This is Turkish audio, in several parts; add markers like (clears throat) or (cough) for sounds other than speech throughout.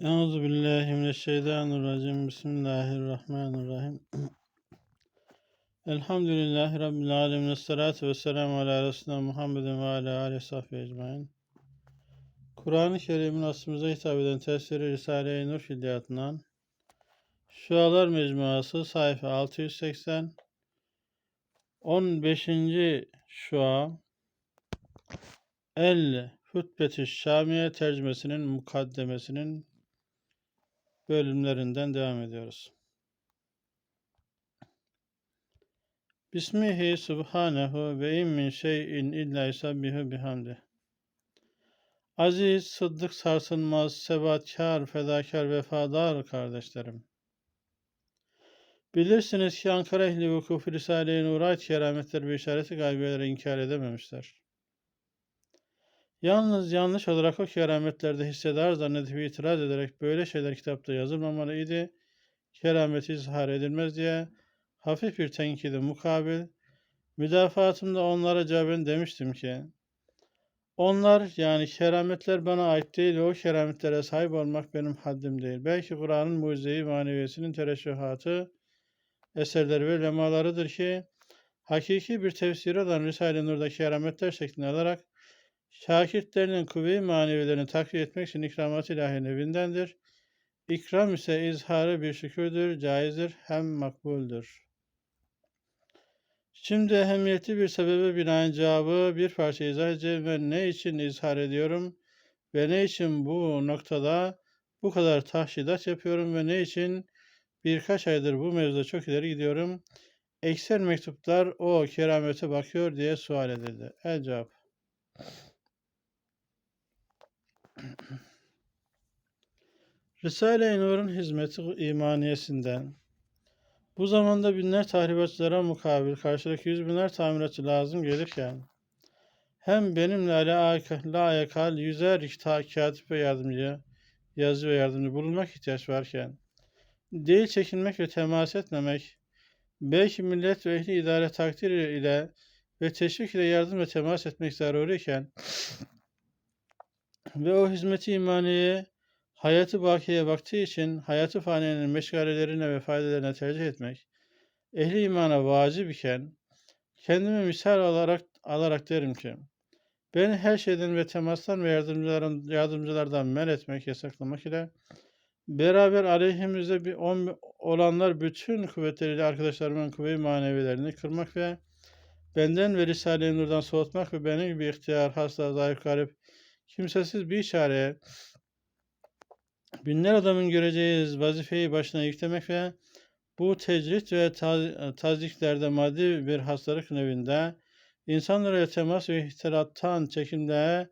Euzu billahi mineşşeytanirracim. Bismillahirrahmanirrahim. Elhamdülillahi rabbil alamin. Essalatu vesselamu ala resulina Muhammedin ve ala alihi sahbihi ecmaîn. Kur'an-ı Kerim'in aslımıza hitap eden tefsiri Risale-i Nur filyatından Şualar Mecmuası sayfa 680 15. Şua El Hutbeti Şamiye tercümesinin mukaddemesinin bölümlerinden devam ediyoruz. Bismihi subhanehu ve in min şeyin illa yusabbihu bihamdi. Aziz, sıddık sarsılmaz, sebatkar, fedakar, vefadar kardeşlerim. Bilirsiniz ki Ankara ehli vukuf Risale-i Nur'a kerametler ve işareti gaybiyeleri inkar edememişler. Yalnız yanlış olarak o kerametlerde hissedar zannedip itiraz ederek böyle şeyler kitapta yazılmamalıydı, kerameti izhar edilmez diye hafif bir tenkide mukabil, müdafaatımda onlara cevaben demiştim ki, onlar yani kerametler bana ait değil o kerametlere sahip olmak benim haddim değil. Belki Kur'an'ın mucizeyi maneviyesinin tereşühatı, eserleri ve lemalarıdır ki, hakiki bir tefsiri olan Risale-i Nur'da kerametler şeklinde alarak Şakirtlerinin kuvve-i manevilerini takviye etmek için ikramat ilahi nevindendir. İkram ise izharı bir şükürdür, caizdir, hem makbuldür. Şimdi ehemmiyetli bir sebebe binaen cevabı bir parça izah edeceğim ve ne için izhar ediyorum ve ne için bu noktada bu kadar tahşidat yapıyorum ve ne için birkaç aydır bu mevzuda çok ileri gidiyorum. Ekser mektuplar o keramete bakıyor diye sual edildi. El cevap. Risale-i Nur'un hizmeti imaniyesinden bu zamanda binler tahribatçılara mukabil karşıdaki yüz binler tamiratçı lazım gelirken hem benimle layıkal yüzer katip ve yardımcı, yazı ve yardımcı bulunmak ihtiyaç varken değil çekinmek ve temas etmemek, belki millet ve ehli idare takdir ile ve teşvik ile yardım ve temas etmek zaruriyken ve o hizmeti imaniye hayatı bakiye baktığı için hayatı faniyenin meşgalelerine ve faydalarına tercih etmek, ehli imana vacip iken, kendimi misal olarak alarak derim ki, beni her şeyden ve temastan ve yardımcılardan, yardımcılardan men etmek, yasaklamak ile beraber aleyhimizde bir on, olanlar bütün kuvvetleriyle arkadaşlarımın kuvve manevilerini kırmak ve benden ve Risale-i Nur'dan soğutmak ve benim gibi ihtiyar, hasta, zayıf, garip, kimsesiz bir çareye binler adamın göreceği vazifeyi başına yüklemek ve bu tecrit ve taziklerde maddi bir hastalık nevinde insanlara temas ve ihtilattan çekimde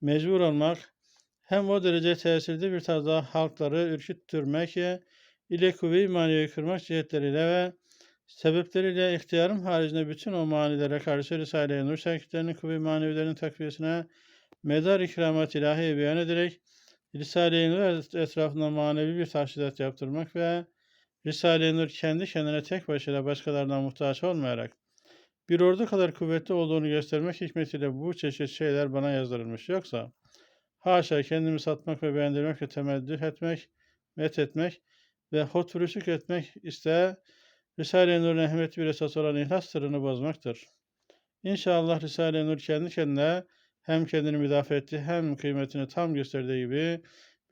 mecbur olmak hem o derece tesirli bir tarzda halkları ürküttürmek ile kuvve-i manevi kırmak cihetleriyle ve sebepleriyle ihtiyarım haricinde bütün o manilere karşı Risale-i Nur şakirtlerinin kuvve-i manevilerinin takviyesine medar ikramat ilahi beyan ederek Risale-i Nur etrafında manevi bir tahsilat yaptırmak ve Risale-i Nur kendi kendine tek başına başkalarına muhtaç olmayarak bir ordu kadar kuvvetli olduğunu göstermek hikmetiyle bu çeşit şeyler bana yazdırılmış. Yoksa haşa kendimi satmak ve beğendirmek ve temeddüh etmek, met etmek ve hotruşuk etmek iste Risale-i Nur'un ehemmiyeti bir esas olan ihlas sırrını bozmaktır. İnşallah Risale-i Nur kendi kendine hem kendini müdafaa etti hem kıymetini tam gösterdiği gibi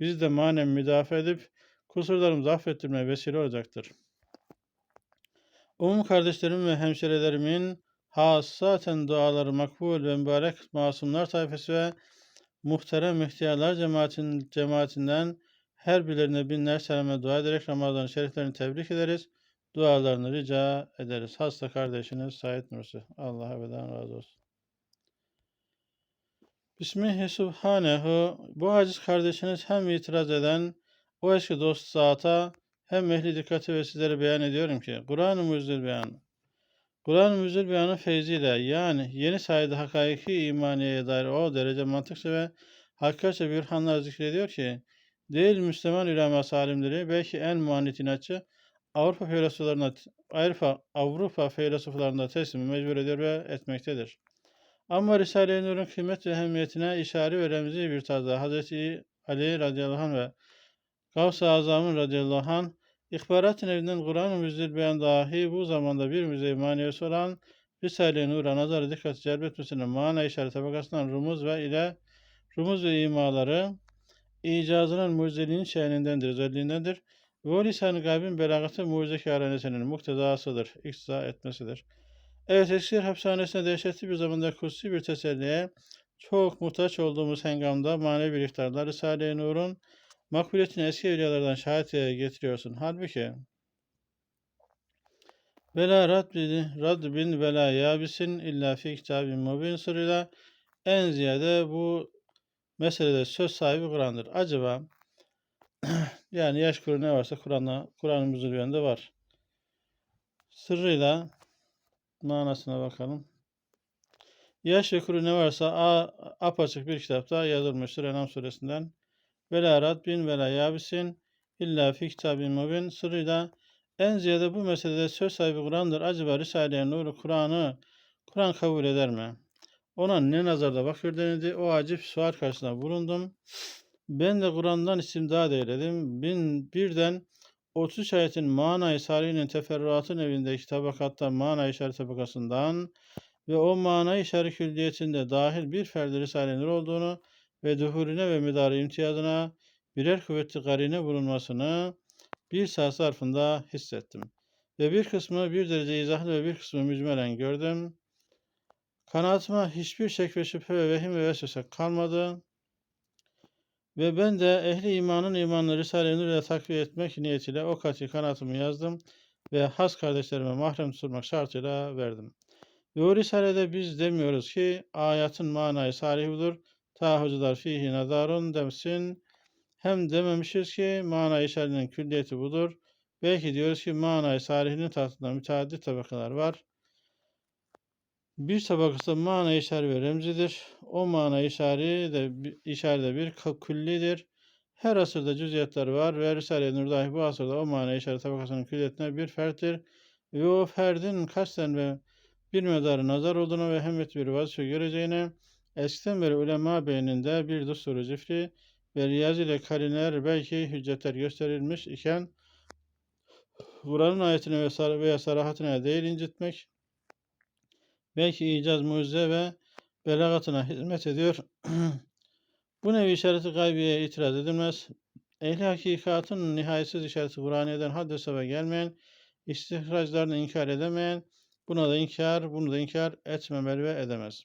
bizi de manen müdafaa edip kusurlarımızı affettirmeye vesile olacaktır. Umum kardeşlerim ve hemşerelerimin hassaten duaları makbul ve mübarek masumlar tayfası ve muhterem ihtiyarlar cemaatin, cemaatinden her birilerine binler selamla dua ederek Ramazan-ı Şeriflerini tebrik ederiz. Dualarını rica ederiz. Hasta kardeşiniz Said Nursi. Allah ebeden razı olsun. Bismihi Subhanehu bu aciz kardeşiniz hem itiraz eden o eski dost zata hem ehli dikkati ve sizlere beyan ediyorum ki Kur'an-ı Mucizül Beyan Kur'an-ı Mucizül Beyan'ın feyziyle yani yeni sayede hakaiki imaniyeye dair o derece mantıkça ve hakikaçe bir hanlar zikrediyor ki değil Müslüman üleması alimleri belki en muannit inatçı Avrupa filozoflarına Avrupa, Avrupa filozoflarında teslimi mecbur ediyor ve etmektedir. Ama Risale-i Nur'un kıymet ve ehemmiyetine işare ve remzi bir tarzda Hz. Ali radıyallahu anh ve Gavs-ı Azam'ın radıyallahu anh, İhbarat-ı Nevi'nin Kur'an-ı Müzdil beyan dahi bu zamanda bir müze maneviyesi olan Risale-i Nur'a nazarı dikkati celbetmesine mana işaret tabakasından rumuz ve ile rumuz ve imaları icazının mucizeliğinin şenindendir, özelliğindendir. O lisan-ı gaybin belagatı mucize kâranesinin muktedasıdır, iktiza etmesidir. Evet, Eskişehir hapishanesinde dehşetli bir zamanda kutsi bir teselliye çok muhtaç olduğumuz hengamda manevi bir iftarda Risale-i Nur'un makbuliyetini eski evliyalardan şahit getiriyorsun. Halbuki Vela raddin, raddin vela yabisin illa fi kitabin mubin sırrıyla en ziyade bu meselede söz sahibi Kur'an'dır. Acaba (clears throat) yani yaş kuru ne varsa Kur'an'da Kur'an'ımızın üzerinde var. Sırrıyla manasına bakalım. Yaş ve kuru ne varsa a, apaçık bir kitapta yazılmıştır Enam suresinden. Vela raddin vela yabisin illa fi kitabin mubin sırrıyla en ziyade bu meselede söz sahibi Kur'an'dır. Acaba Risale-i Nur'u Kur'an'ı Kur'an kabul eder mi? Ona ne nazarda bakıyor denildi. O acip sual karşısında bulundum. Ben de Kur'an'dan istimdad eyledim. Bin, birden 33 ayetin manayı salihinin teferruatın evindeki tabakatta mana işaret tabakasından ve o mana işaret külliyetinde dahil bir ferdi Risale-i olduğunu ve duhurine ve midarı imtiyazına birer kuvvetli karine bulunmasını bir saat zarfında hissettim. Ve bir kısmı bir derece izahlı ve bir kısmı mücmelen gördüm. Kanaatıma hiçbir şek ve şüphe ve vehim ve vesvese kalmadı. Ve ben de ehli imanın imanını Risale-i Nur takviye etmek niyetiyle o katı kanaatımı yazdım ve has kardeşlerime mahrem tutmak şartıyla verdim. Ve o Risale'de biz demiyoruz ki ayatın manayı salih budur. Ta hocalar fihi nadarun demesin. Hem dememişiz ki mana işaretinin külliyeti budur. Belki diyoruz ki mana salihinin tahtında müteaddit tabakalar var. Bir tabakası mana işareti ve remzidir. O mana işareti de, işareti de bir küllidir. Her asırda cüziyetler var ve Risale-i Nur bu asırda o mana işareti tabakasının külliyetine bir ferttir. Ve o ferdin kasten ve bir medarı nazar olduğuna ve hemmet bir vazife göreceğine eskiden beri ulema beyninde bir dusturu zifri ve riyaz ile karineler belki hüccetler gösterilmiş iken Kur'an'ın ayetine veya sarahatine değil incitmek belki icaz, mucize ve belagatına hizmet ediyor. (clears throat) Bu nevi işareti gaybiye itiraz edilmez. Ehli hakikatın nihayetsiz işareti Kur'aniye'den haddi hesaba gelmeyen, istihraclarını inkar edemeyen, buna da inkar, bunu da inkar etmemeli ve edemez.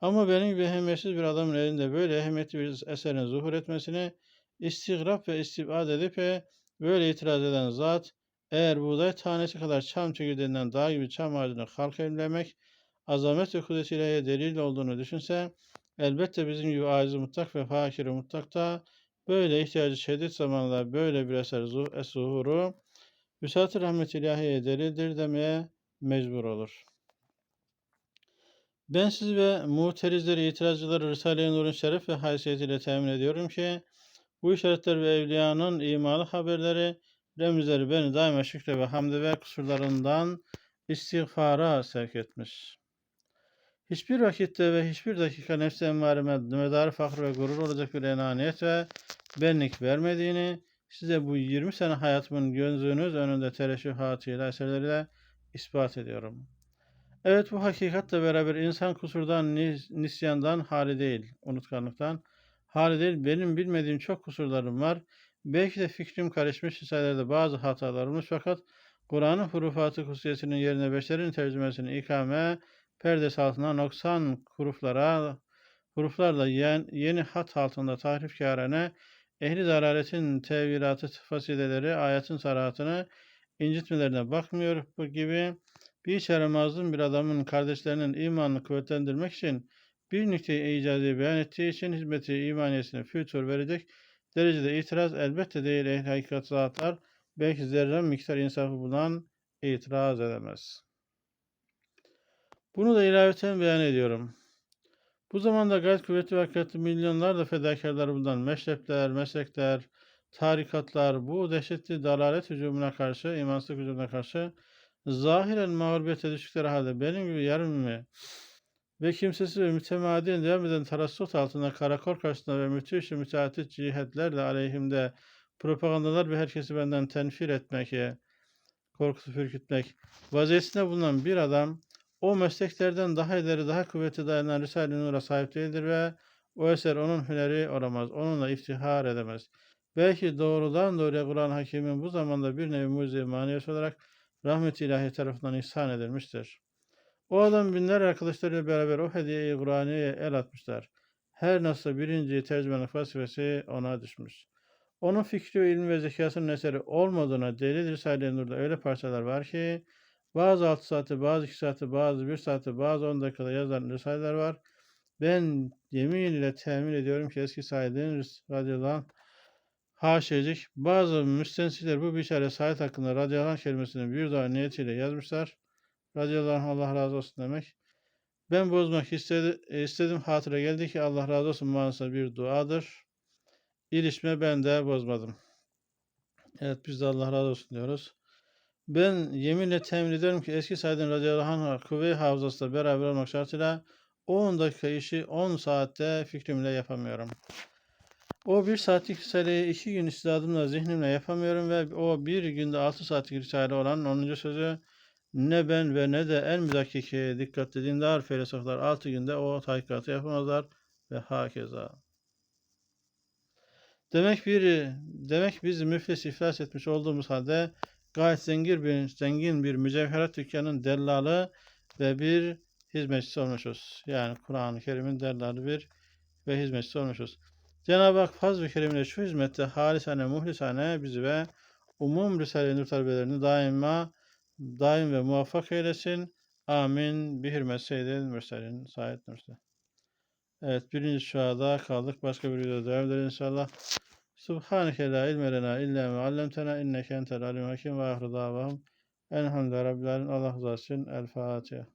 Ama benim gibi ehemmiyetsiz bir adamın elinde böyle ehemmiyetli bir eserin zuhur etmesini istigrap ve istibad edip ve böyle itiraz eden zat eğer buğday tanesi kadar çam çekirdeğinden dağ gibi çam ağacını halk emlemek azamet ve kudretiyle delil olduğunu düşünse elbette bizim gibi aciz mutlak ve fakiri mutlak da böyle ihtiyacı şiddet zamanında böyle bir eser zuhuru Üsat-ı rahmet ilahiye delildir demeye mecbur olur. Ben siz ve muhterizleri, itirazcıları Risale-i Nur'un şeref ve haysiyetiyle temin ediyorum ki bu işaretler ve evliyanın imalı haberleri, remizleri beni daima şükre ve hamde ve kusurlarından istiğfara sevk etmiş. Hiçbir vakitte ve hiçbir dakika nefsi emmarime medar fakr ve gurur olacak bir enaniyet ve benlik vermediğini size bu 20 sene hayatımın gözünüz önünde tereşühatıyla, eserleriyle ispat ediyorum.'' Evet bu hakikatle beraber insan kusurdan, nisyandan hali değil, unutkanlıktan hali değil. Benim bilmediğim çok kusurlarım var. Belki de fikrim karışmış risallerde bazı hatalarımız fakat Kur'an'ın hurufatı kutsiyesinin yerine beşerin tercümesini ikame, perdesi altına noksan huruflara, huruflarla yeni hat altında tahrifkârene, ehli zaraletin tevilatı fasileleri, ayetin sarahatını incitmelerine bakmıyor bu gibi bir mazlum bir adamın kardeşlerinin imanını kuvvetlendirmek için bir nükteyi icazi beyan ettiği için hizmeti imaniyesine fütur verecek derecede itiraz elbette değil ehli hakikat zatlar belki zerre miktar insafı bulan itiraz edemez. Bunu da ilaveten beyan ediyorum. Bu zamanda gayet kuvvetli ve hakikatli milyonlarla fedakarlar bundan meşrepler, meslekler, tarikatlar bu dehşetli dalalet hücumuna karşı, imansızlık hücumuna karşı zahiren mağlubiyete düştükleri halde benim gibi yarım ve kimsesiz ve mütemadiyen devam eden tarassut altında karakol karşısında ve müthiş müteatit cihetlerle aleyhimde propagandalar ve herkesi benden tenfir etmek, korkutup ürkütmek vaziyetinde bulunan bir adam o mesleklerden daha ileri, daha kuvvetli dayanan Risale-i Nur'a sahip değildir ve o eser onun hüneri olamaz, onunla iftihar edemez. Belki doğrudan doğruya Kur'an Hakim'in bu zamanda bir nevi mucize maniyesi olarak rahmet-i ilahi tarafından ihsan edilmiştir. O adam binler arkadaşlarıyla beraber o hediyeyi Kur'an'ya el atmışlar. Her nasıl birinci tercümanlık vazifesi ona düşmüş. Onun fikri, ilmi ve zekasının eseri olmadığına delil Risale-i Nur'da öyle parçalar var ki bazı 6 saati, bazı 2 saati, bazı 1 saati, bazı 10 dakikada yazılan risaleler var. Ben yemin ile temin ediyorum ki eski Said'in radıyallahu anh haşecik bazı müstensiller bu bişare Said hakkında radıyallahu anh kelimesini bir daha niyetiyle yazmışlar. Radıyallahu Allah razı olsun demek. Ben bozmak istedi, istedim hatıra geldi ki Allah razı olsun manasında bir duadır. İlişme ben de bozmadım. Evet biz de Allah razı olsun diyoruz. Ben yeminle temin ederim ki eski Said'in radıyallahu anh kuvve-i hafızasıyla beraber olmak şartıyla 10 dakika işi 10 saatte fikrimle yapamıyorum. O bir saatlik risaleyi iki gün istidadımla zihnimle yapamıyorum ve o bir günde 6 saatlik risale olan 10. sözü ne ben ve ne de en müdakiki dikkatli dindar filozoflar 6 günde o tahkikatı yapamazlar ve hakeza. Demek bir demek biz müflis iflas etmiş olduğumuz halde gayet zengin bir zengin bir mücevherat dükkanının dellalı ve bir hizmetçisi olmuşuz. Yani Kur'an-ı Kerim'in dellalı bir ve hizmetçisi olmuşuz. Cenab-ı Hak fazl ve keremiyle şu hizmette halisane, muhlisane bizi ve umum Risale-i Nur talebelerini daima daim ve muvaffak eylesin. Amin. Bir hürmet seyyidin mürselin. Said Nursi. Evet birinci şuada kaldık. Başka bir videoda devam inşallah. Subhaneke la ilme lena illa me allemtena inneke entel alim hakim ve ahru davahum. Elhamdülillah Rabbil. Allah razı olsun. El Fatiha.